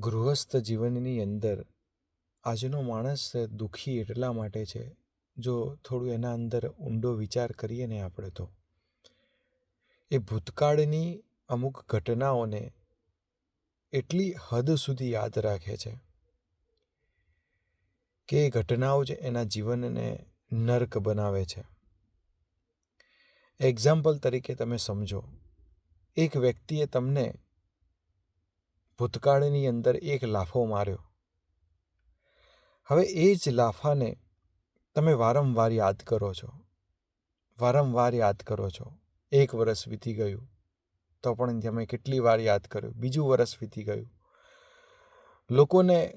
ગૃહસ્થ જીવનની અંદર આજનો માણસ દુઃખી એટલા માટે છે, જો થોડું એના અંદર ઊંડો વિચાર કરીએ ને આપણે તો. એ ભૂતકાળની અમુક ઘટનાઓને એટલી હદ સુધી યાદ રાખે છે કે એ ઘટનાઓ જ એના જીવનને નર્ક બનાવે છે. એક્ઝામ્પલ તરીકે તમે સમજો, એક વ્યક્તિએ તમને ભૂતકાળની અંદર એક લાફો માર્યો. હવે એ જ લાફાને તમે વારંવાર યાદ કરો છો. વારંવાર યાદ કરો છો. એક વર્ષ વીતી ગયું. તો પણ તમે કેટલી વાર યાદ કર્યું. બીજું વર્ષ વીતી ગયું. લોકોને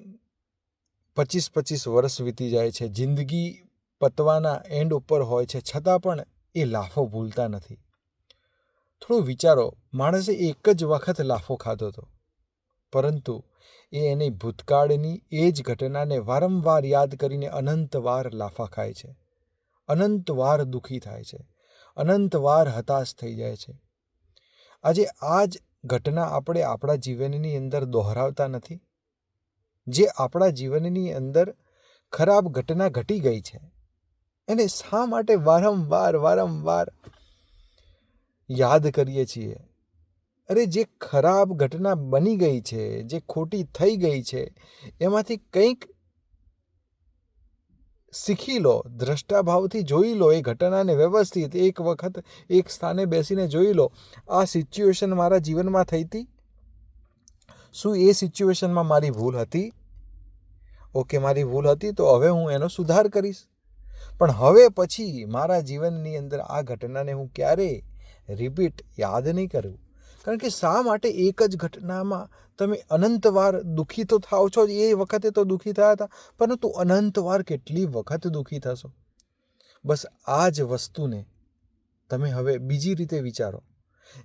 પચીસ પચીસ વર્ષ વીતી જાય છે. જિંદગી પતવાના એન્ડ ઉપર હોય છે. છતાં પણ એ લાફો ભૂલતા નથી. થોડું વિચારો. માણસે એક જ વખત લાફો ખાધો હતો પરંતુ એ એની ભૂતકાળની એ જ ઘટનાને વારંવાર યાદ કરીને અનંતવાર લાફા ખાય છે. અનંતવાર દુઃખી થાય છે. અનંતવાર હતાશ થઈ જાય છે. આજે આ જ ઘટના આપણે આપણા જીવનની અંદર દોહરાવતા નથી. જે આપણા જીવનની અંદર ખરાબ ઘટના ઘટી ગઈ છે. એને શા માટે વારંવાર વારંવાર યાદ કરીએ છીએ? અરે જે ખરાબ ઘટના બની ગઈ છે, જે ખોટી થઈ ગઈ છે, એમાંથી કંઈક શીખી લો, દ્રષ્ટાભાવથી જોઈ લો એ ઘટનાને વ્યવસ્થિત એક વખત એક સ્થાને બેસીને જોઈ લો, આ સિચ્યુએશન મારા જીવનમાં થઈ હતી શું એ સિચ્યુએશનમાં મારી ભૂલ હતી? ઓકે, મારી ભૂલ હતી તો હવે હું એનો સુધાર કરીશ. પણ હવે પછી મારા જીવનની અંદર આ ઘટનાને હું ક્યારેય રિપીટ યાદ નહીં કરું? કારણ કે શા માટે એક જ ઘટનામાં તમે અનંતવાર દુઃખી તો થાવ છો? એ વખતે તો દુઃખી થયા હતા, પરંતુ અનંતવાર કેટલી વખત દુઃખી થશો? બસ આ જ વસ્તુને તમે હવે બીજી રીતે વિચારો.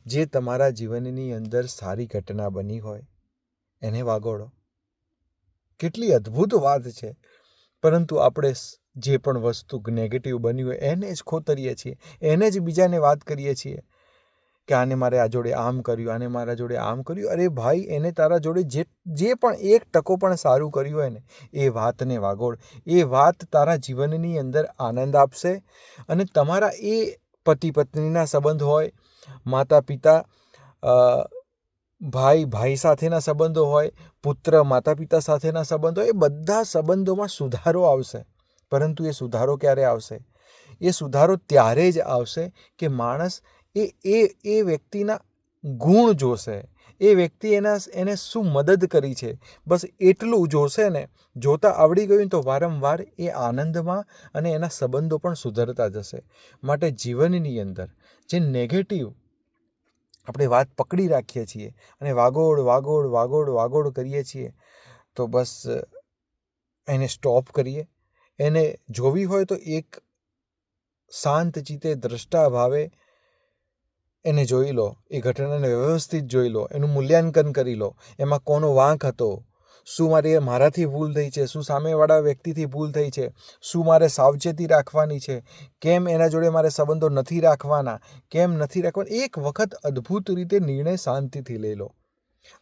જે તમારા જીવનની અંદર સારી ઘટના બની હોય, એને વાગોળો. કેટલી અદ્ભુત વાત છે. પરંતુ આપણે જે પણ વસ્તુ નેગેટિવ બની હોય, એને જ ખોતરીએ છીએ, એને જ બીજાને વાત કરીએ છીએ. કે આને મારે આ જોડે આમ કર્યું, આને મારા જોડે આમ કર્યું? અરે ભાઈ, એને તારા જોડે જે જે પણ એક ટકો પણ સારું કર્યું હોય ને, એ વાતને વાગોળ. એ વાત તારા જીવનની અંદર આનંદ આપશે અને તમારા એ પતિ પત્નીના સંબંધ હોય માતા પિતા ભાઈ ભાઈ સાથેના સંબંધો હોય, પુત્ર માતા પિતા સાથેના સંબંધો, એ બધા સંબંધોમાં સુધારો આવશે. પરંતુ એ સુધારો ક્યારે આવશે? એ સુધારો ત્યારે જ આવશે કે માણસ એ એ એ વ્યક્તિના ગુણ જોશે. એ વ્યક્તિ એના, એને શું મદદ કરી છે? બસ એટલું જોશે ને, જોતા આવડી ગયું તો વારંવાર એ આનંદમાં અને એના સંબંધો પણ સુધરતા જશે. માટે જીવનની અંદર જે નેગેટિવ આપણે વાત પકડી રાખીએ છીએ અને વાગોળ વાગોળ વાગોળ વાગોળ કરીએ છીએ, તો બસ એને સ્ટોપ કરીએ. એને જોવી હોય તો એક શાંત ચિત્તે દ્રષ્ટા ભાવે એને જોઈ લો, એ ઘટનાને વ્યવસ્થિત જોઈ લો, એનું મૂલ્યાંકન કરી લો, એમાં કોનો વાંક હતો, શું મારી મારાથી ભૂલ થઈ છે, શું સામેવાળા વ્યક્તિથી ભૂલ થઈ છે, શું મારે સાવચેતી રાખવાની છે, કેમ એના જોડે મારે સંબંધો નથી રાખવાના, કેમ નથી રાખવાના, એક વખત અદ્ભુત રીતે નિર્ણય શાંતિથી લઈ લો.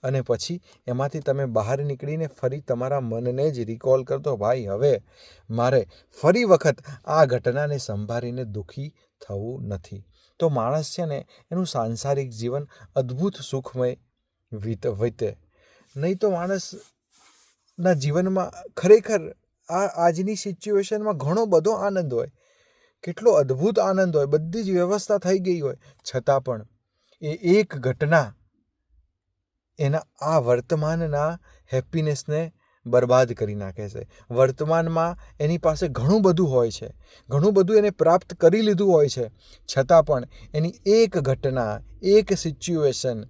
અને પછી એમાંથી તમે બહાર નીકળીને ફરી તમારા મનને જ રિકોલ કરતો, ભાઈ, હવે મારે ફરી વખત આ ઘટનાને સંભાળીને દુઃખી થવું નથી. તો માણસ છે ને, એનું સાંસારિક જીવન અદ્ભુત સુખમય વીત, વીતે. નહીં તો માણસના જીવનમાં ખરેખર આ, આજની સિચ્યુએશનમાં ઘણો બધો આનંદ હોય. કેટલો અદ્ભુત આનંદ હોય. બધી જ વ્યવસ્થા થઈ ગઈ હોય. છતાં પણ એ એક ઘટના એના, આ વર્તમાનના હેપીનેસને બરબાદ કરી નાખે છે. વર્તમાનમાં એની પાસે ઘણું બધું હોય છે. ઘણું બધું એને પ્રાપ્ત કરી લીધું હોય છે. છતાં પણ એની એક ઘટના, એક સિચ્યુએશન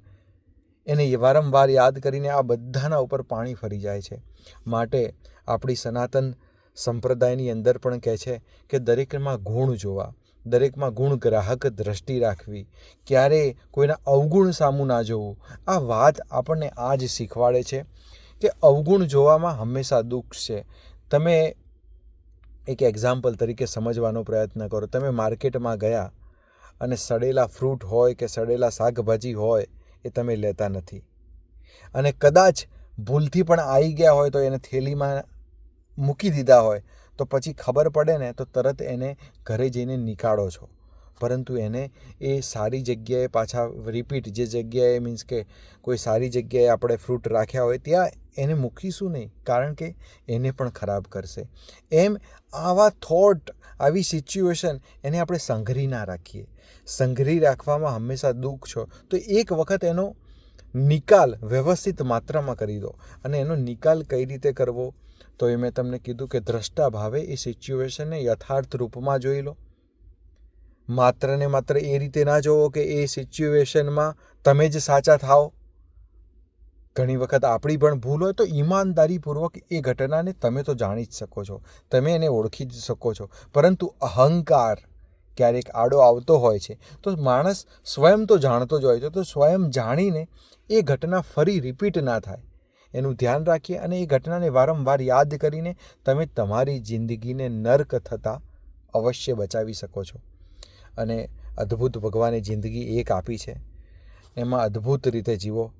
એને વારંવાર યાદ કરીને આ બધાના ઉપર પાણી ફરી જાય છે. માટે આપણી સનાતન સંપ્રદાયની અંદર પણ કહે છે કે દરેકમાં ગુણ જોવા, દરેકમાં ગુણ ગ્રાહક દ્રષ્ટિ રાખવી, ક્યારેય કોઈના અવગુણ સામું ના જોવું. આ વાત આપણને આ જ શીખવાડે છે. કે અવગુણ જોવામાં હંમેશા દુઃખ છે. તમે એક એક્ઝામ્પલ તરીકે સમજવાનો પ્રયત્ન કરો. તમે માર્કેટમાં ગયા અને સડેલા ફ્રૂટ હોય કે સડેલા શાકભાજી હોય એ તમે લેતા નથી. અને કદાચ ભૂલથી પણ આવી ગયા હોય તો એને થેલીમાં મૂકી દીધા હોય તો પછી ખબર પડે ને તો તરત એને ઘરે જઈને નીકાળો છો. પરંતુ એને એ સારી જગ્યાએ પાછા રિપીટ જે જગ્યાએ મીન્સ કે કોઈ સારી જગ્યાએ આપણે ફ્રૂટ રાખ્યા હોય ત્યાં એને મૂકીશું નહીં, કારણ કે એને પણ ખરાબ કરશે. એમ આવા થોટ આવી સિચ્યુએશન એને આપણે સંઘરી ના રાખીએ. સંઘરી રાખવામાં હંમેશા દુઃખ છો, તો એક વખત એનો નિકાલ વ્યવસ્થિત માત્રામાં કરી દો અને એનો નિકાલ કઈ રીતે કરવો? તો એ મેં તમને કીધું કે દ્રષ્ટા ભાવે એ સિચ્યુએશનને યથાર્થ રૂપમાં જોઈ લો. માત્ર ને માત્ર એ રીતે ના જોવો કે એ સિચ્યુએશનમાં તમે જ સાચા થાઓ. ઘણી વખત આપણી પણ ભૂલ હોય તો ઈમાનદારીપૂર્વક એ ઘટનાને તમે તો જાણી જ શકો છો. તમે એને ઓળખી જ શકો છો. પરંતુ અહંકાર ક્યારેક આડો આવતો હોય છે. તો માણસ સ્વયં તો જાણતો જ હોય છે. તો સ્વયં જાણીને એ ઘટના ફરી રિપીટ ના થાય. એનું ધ્યાન રાખીએ અને એ ઘટનાને વારંવાર યાદ કરીને તમે તમારી જિંદગીને નર્ક થતાં અવશ્ય બચાવી શકો છો. અને અદ્ભુત ભગવાને જિંદગી એક આપી છે. એમાં અદ્ભુત રીતે જીવો.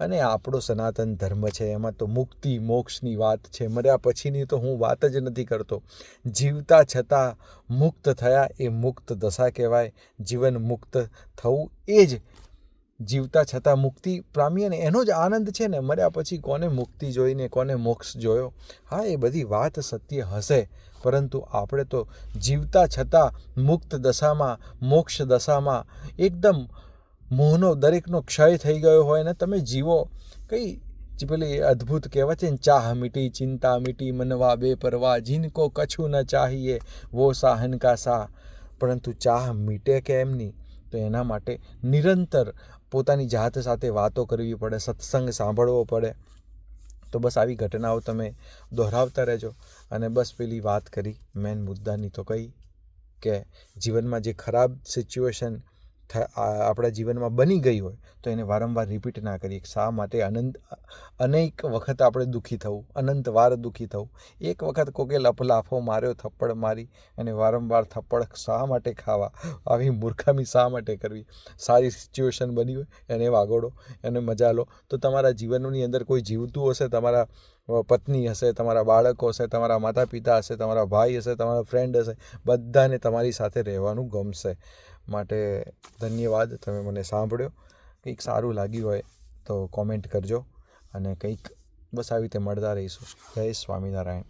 અને આપણો સનાતન ધર્મ છે, એમાં તો મુક્તિ, મોક્ષની વાત છે. મર્યા પછીની તો હું વાત જ નથી કરતો. જીવતા છતાં મુક્ત થયા એ મુક્ત દશા કહેવાય. જીવન મુક્ત થવું એ જ જીવતા છતાં મુક્તિ પ્રામી અને એનો જ આનંદ છે ને, મર્યા પછી કોને મુક્તિ જોઈને કોને મોક્ષ જોયો? હા, એ બધી વાત સત્ય હશે, પરંતુ આપણે તો જીવતા છતાં મુક્ત દશામાં, મોક્ષ દશામાં એકદમ મોહનો દરેકનો ક્ષય થઈ ગયો હોય ને, તમે જીવો. કઈ પેલી અદ્ભુત કહેવાય છે ને, ચાહ મીટી ચિંતા મીટી મનવા બે પરવા, જીનકો કછું ન ચાહીએ, વો સાહન કા સા પરંતુ ચાહ મીટે કે એમની તો એના માટે નિરંતર પોતાની જાત સાથે વાતો કરવી પડે, સત્સંગ સાંભળવો પડે. તો બસ આવી ઘટનાઓ તમે દોહરાવતા રહેજો. અને બસ પેલી વાત કરી મેન મુદ્દાની તો કઈ કે જીવનમાં જે ખરાબ સિચ્યુએશન આપણા જીવનમાં બની ગઈ હોય, તો એને વારંવાર રિપીટ ના કરીએ શા માટે અનંત, અનેક વખત આપણે દુઃખી થવું, અનંત વાર દુઃખી થવું. એક વખત કોકે લફલાફો માર્યો, થપ્પડ મારી અને વારંવાર થપ્પડ શા માટે ખાવા? આવી મૂર્ખામી શા માટે કરવી? સારી સિચ્યુએશન બની હોય, એને વાગોડો, એને મજા લો. તો તમારા જીવનની અંદર કોઈ જીવતું હશે, તમારા પત્ની હશે, તમારા બાળકો હશે, તમારા માતા પિતા હશે, તમારા ભાઈ હશે, તમારા ફ્રેન્ડ હશે, બધાને તમારી સાથે રહેવાનું ગમશે. માટે ધન્યવાદ. તમે મને સાંભળ્યો. કંઈક સારું લાગ્યું હોય તો કોમેન્ટ કરજો. અને કંઈક બસ આવી રીતે મળતા રહીશું. જય સ્વામિનારાયણ.